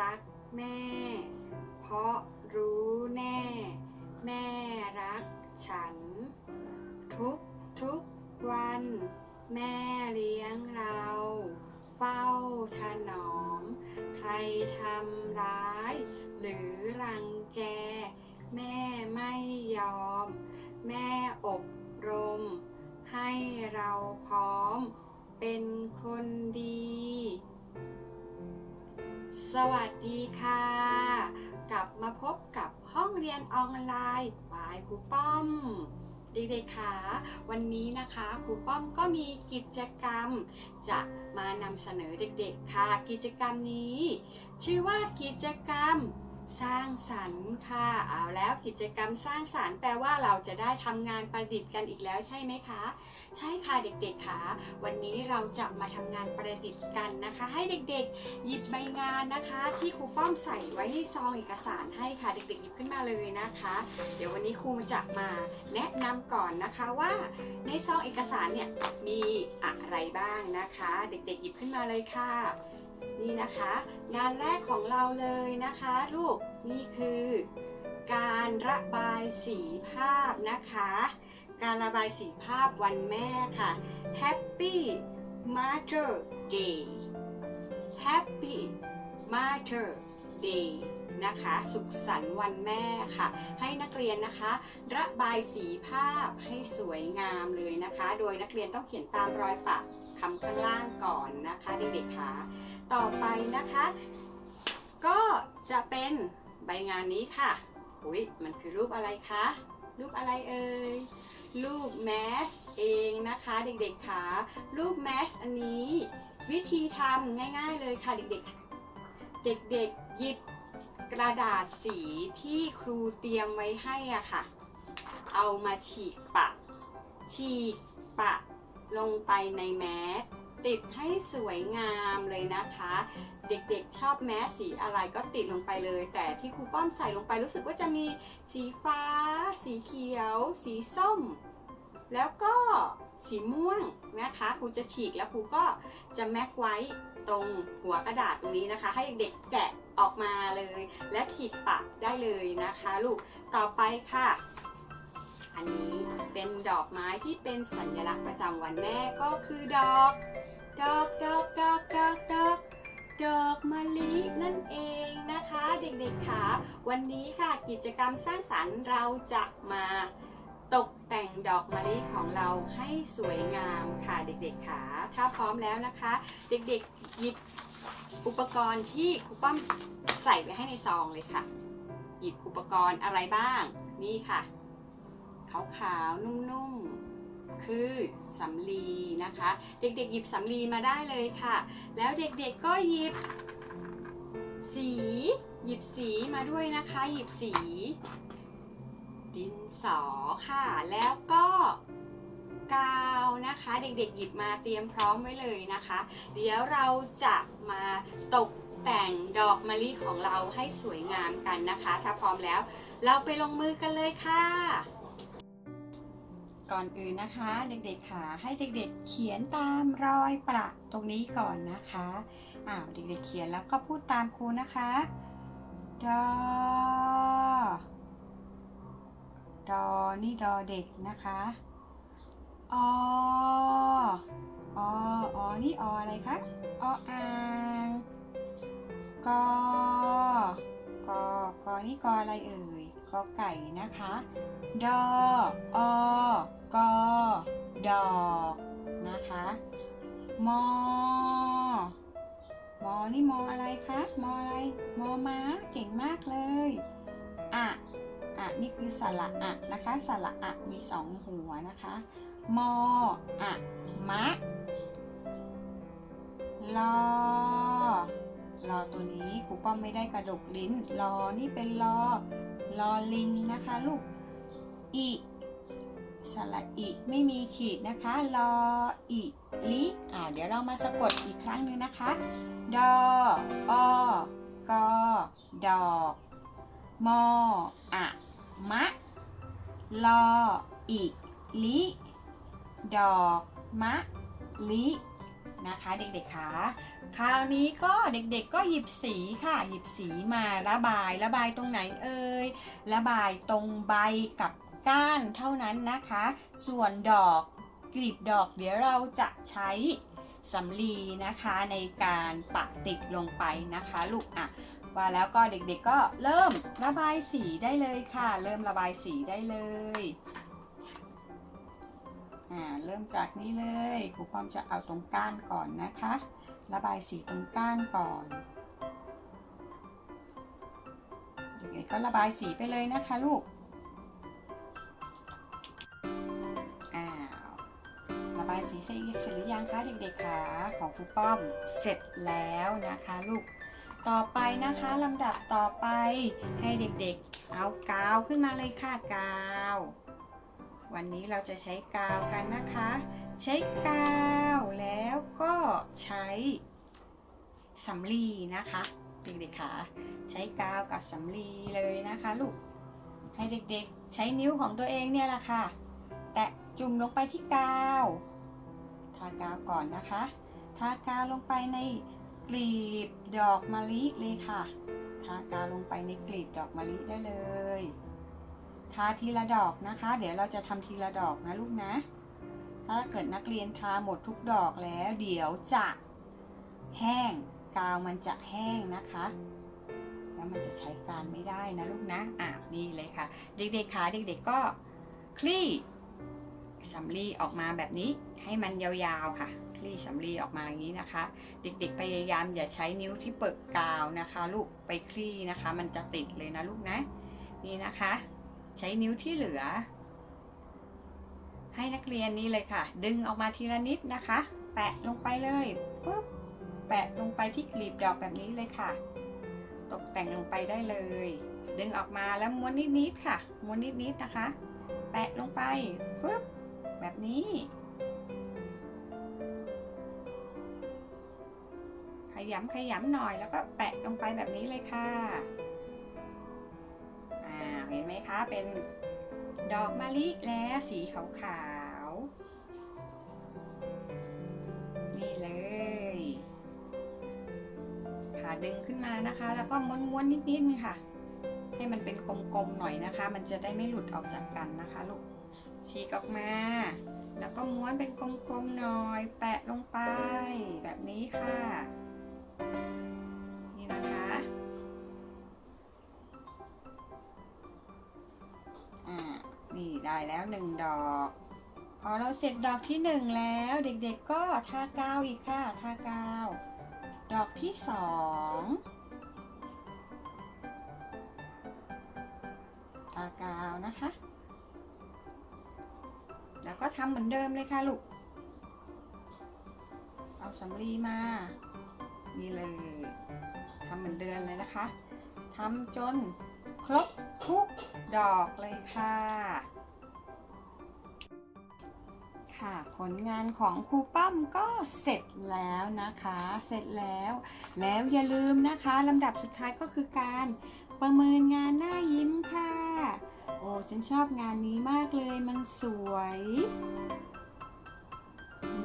รักแม่ เพราะรู้แน่ แม่รักฉัน ทุกทุกวัน แม่เลี้ยงเรา เฝ้าถนอม ใครทำร้าย หรือรังแก แม่ไม่ยอม แม่อบรม ให้เราพร้อม เป็นคนดี สวัสดีค่ะ กลับมาพบกับห้องเรียนออนไลน์บายครูป้อมเด็กๆค่ะวันนี้นะคะครูป้อมก็มีกิจกรรม จะมานำเสนอเด็กๆค่ะ กิจกรรมนี้ ชื่อว่ากิจกรรม สร้างสรรค์ค่ะ เอาแล้วกิจกรรมสร้างสรรค์แปลว่าเราจะได้ทำงานประดิษฐ์กันอีกแล้วใช่ไหมคะ ใช่ค่ะเด็กๆค่ะ วันนี้เราจะมาทำงานประดิษฐ์กันนะคะ ให้เด็กๆ หยิบใบงานนะคะ ที่ครูป้อมใส่ไว้ในซองเอกสารให้ค่ะ เด็กๆหยิบขึ้นมาเลยนะคะ เดี๋ยววันนี้ครูจะมาแนะนำก่อนนะคะว่าในซองเอกสารเนี่ยมีอะไรบ้างนะคะ เด็กๆหยิบขึ้นมาเลยค่ะนี่นะคะ งานแรกของเราเลยนะคะ ลูกนี่คือ การระบายสีภาพนะคะ การระบายสีภาพวันแม่ค่ะ Happy Mother Day Happy Mother Day นะคะ สุขสันต์วันแม่ค่ะ ให้นักเรียนนะคะ ระบายสีภาพให้สวยงามเลยนะคะ โดยนักเรียนต้องเขียนตามรอยปะคำข้างล่างก่อนนะคะเด็กๆค่ะ ต่อไปนะคะ ก็จะเป็น ใบงานนี้ค่ะอุ้ยมันคือรูปอะไรคะ รูปอะไรเอ่ย รูปแมสเองนะคะเด็กๆค่ะรูปแมสอันนี้ วิธีทำง่ายๆเลยค่ะเด็กๆ เด็กๆหยิบกระดาษสีที่ครูเตรียมไว้ให้อะค่ะ เอามาฉีกปะ ฉีกปะลงไปในแมส ติดให้สวยงามเลยนะคะ เด็กๆชอบแมสสีอะไรก็ติดลงไปเลย แต่ที่ครูป้อมใส่ลงไปรู้สึกว่าจะมีสีฟ้า สีเขียว สีส้ม แล้วก็สีม่วงนะคะครูจะฉีกแล้วครูก็จะแม็กไว้ตรงหัวกระดาษตรงนี้นะคะ ให้เด็กๆแกะออกมาเลย และฉีกปะได้เลยนะคะ ลูกต่อไปค่ะ อันนี้เป็นดอกไม้ที่เป็นสัญลักษณ์ประจำวันแม่ก็คือดอก ดอกดอกดอกดอกดอกดอกมะลินั่นเองนะคะเด็กๆค่ะวันนี้ค่ะกิจกรรมสร้างสรรค์เราจะมาตกแต่งดอกมะลิของเราให้สวยงามค่ะเด็กๆค่ะถ้าพร้อมแล้วนะคะ เด็กๆหยิบอุปกรณ์ที่ครูป้อมใส่ไว้ให้ในซองเลยค่ะ หยิบอุปกรณ์อะไรบ้างนี่ค่ะ ขาวๆ นุ่มๆ คือสำลีนะคะ เด็กๆ หยิบสำลีมาได้เลยค่ะ แล้วเด็กๆก็หยิบสี หยิบสีมาด้วยนะคะ หยิบสี ดินสอค่ะ แล้วก็กาวนะคะ เด็กๆ หยิบมาเตรียมพร้อมไว้เลยนะคะ เดี๋ยวเราจะมาตกแต่งดอกมะลิของเราให้สวยงามกันนะคะ ถ้าพร้อมแล้ว เราไปลงมือกันเลยค่ะ ก่อนอื่นนะคะ เด็กๆค่ะให้เด็กๆเขียนตามรอยประตรงนี้ก่อนนะคะอ้าวเด็กๆเขียนแล้วก็พูดตามครูนะคะดอดอนี่ดอเด็กนะคะออออนี่ออะไรคะออ่างกอ กอกอนี่กออะไรเอ่ยกอไก่นะคะ ดอออกอดอกนะคะ มอ มอ นี่มออะไรคะ มออะไร มอม้า เก่งมากเลย อะอะนี่คือสระอะนะคะ สระอะมีสองหัวนะคะ มออะมะ ลอ ลอตัวนี้ครูป้อมไม่ได้กระดกลิ้นลอนี่เป็นลอลอลิงนะคะลูกอีสระอีไม่มีขีดนะคะลออีลิอ่าเดี๋ยวเรามาสะกดอีกครั้งหนึ่งนะคะดออกอดอกมออะมะลออีลิดอกมะลิ นะคะเด็กๆคะคราวนี้ก็เด็กๆก็หยิบสีค่ะ หยิบสีมาระบายระบายตรงไหนเอ่ยระบายตรงใบกับก้านเท่านั้นนะคะ ส่วนดอกกลีบดอกเดี๋ยวเราจะใช้สำลีนะคะในการปักติดลงไปนะคะลูกอะว่าแล้วก็เด็กๆก็เริ่มระบายสีได้เลยค่ะ เริ่มระบายสีได้เลย อ่าเริ่มจากนี้เลยครูป้อมจะเอาตรงก้านก่อนนะคะ ระบายสีตรงก้านก่อนเด็กๆก็ระบายสีไปเลยนะคะลูกอ้าวระบายสีเสร็จเสร็จหรือยังคะเด็กๆคะของครูป้อมเสร็จแล้วนะคะลูกต่อไปนะคะลำดับต่อไปให้เด็กๆ เอากาวขึ้นมาเลยค่ะกาว วันนี้เราจะใช้กาวกันนะคะ ใช้กาวแล้วก็ใช้สำลีนะคะเด็กๆคะใช้กาวกับสำลีเลยนะคะลูกให้เด็กๆ ใช้นิ้วของตัวเองเนี่ยแหละค่ะ แตะจุ่มลงไปที่กาวทากาวก่อนนะคะทากาวลงไปในกลีบดอกมะลิเลยค่ะทากาวลงไปในกลีบดอกมะลิได้เลย ทาทีละดอกนะคะ เดี๋ยวเราจะทำทีละดอกนะลูกนะ ถ้าเกิดนักเรียนทาหมดทุกดอกแล้ว เดี๋ยวจะแห้งกาวมันจะแห้งนะคะ แล้วมันจะใช้การไม่ได้นะลูกนะอะนี่เลยค่ะ เด็กๆขาเด็กๆก็คลี่สำลีออกมาแบบนี้ให้มันยาวๆค่ะ คลี่สำลีออกมาอย่างนี้นะคะ เด็กๆพยายามอย่าใช้นิ้วที่เปิดกาวนะคะ ลูกไปคลี่นะคะ มันจะติดเลยนะลูกนะ นี่นะคะ ใช้นิ้วที่เหลือ ให้นักเรียนนี่เลยค่ะ ดึงออกมาทีละนิดนะคะ แปะลงไปเลยปึ๊บแปะลงไปที่กลีบดอกแบบนี้เลยค่ะ ตกแต่งลงไปได้เลย ดึงออกมาแล้วม้วนนิดๆค่ะ ม้วนนิดๆนะคะ แปะลงไปปึ๊บแบบนี้ขยำขยำหน่อยแล้วก็แปะลงไปแบบนี้เลยค่ะ เห็นไหมคะ เป็นดอกมะลิแล้วสีขาวๆ นี่เลยค่ะดึงขึ้นมานะคะ แล้วก็ม้วนๆ นิดๆ ค่ะ ให้มันเป็นกลมๆ หน่อยนะคะ มันจะได้ไม่หลุดออกจากกันนะคะลูก ฉีกออกมา แล้วก็ม้วนเป็นกลมๆ หน่อย แปะลงไปแบบนี้ค่ะ ได้แล้วหนึ่งดอกพอเราเสร็จดอกที่หนึ่งแล้วเด็กๆก็ทาก้าวอีกค่ะทาก้าวดอกที่สองทากาวนะคะ แล้วก็ทำเหมือนเดิมเลยค่ะลูก เอาสำลีมา นี่เลยทำเหมือนเดิมเลยนะคะทำจนครบทุกดอกเลยค่ะ ค่ะ ผลงานของครูป้อมก็เสร็จแล้วนะคะ เสร็จแล้ว แล้วอย่าลืมนะคะลำดับสุดท้ายก็คือการประเมินงานหน้ายิ้มค่ะ โอ้ฉันชอบงานนี้มากเลยมันสวย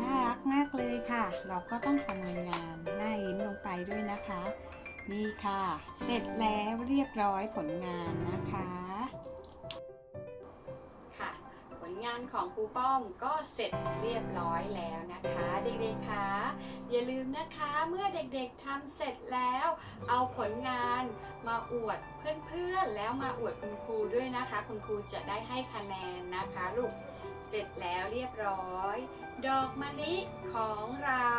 น่ารักมากเลยค่ะ เราก็ต้องประเมินงานหน้ายิ้มลงไปด้วยนะคะ นี่ค่ะ เสร็จแล้วเรียบร้อยผลงานนะคะานของครูป้อมก็เสร็จเรียบร้อยแล้วนะคะ เด็กๆคะอย่าลืมนะคะเมื่อเด็กๆทำเสร็จแล้ว เอาผลงานมาอวดเพื่อนๆ แล้วมาอวดคุณครูด้วยนะคะ คุณครูจะได้ให้คะแนนนะคะลูกเสร็จแล้วเรียบร้อย ดอกมะลิของเรา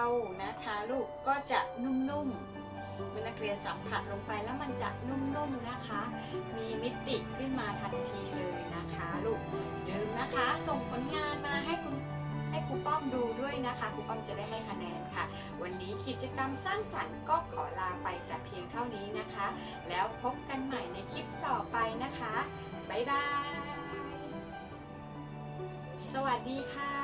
นะคะลูกก็จะนุ่มๆเมื่อนักเรียนสัมผัสลงไปแล้วมันจะนุ่มๆนะคะ มีมิติขึ้นมาทันทีเลย นะคะลูกอย่มนะคะ ส่งผลงานมาให้คุณให้ครูป้อมดูด้วยนะคะครูป้อมจะได้ให้คะแนนค่ะ วันนี้กิจกรรมสร้างสรรค์ก็ขอลาไปแต่เพียงเท่านี้นะคะ แล้วพบกันใหม่ในคลิปต่อไปนะคะ บ๊ายบาย สวัสดีค่ะ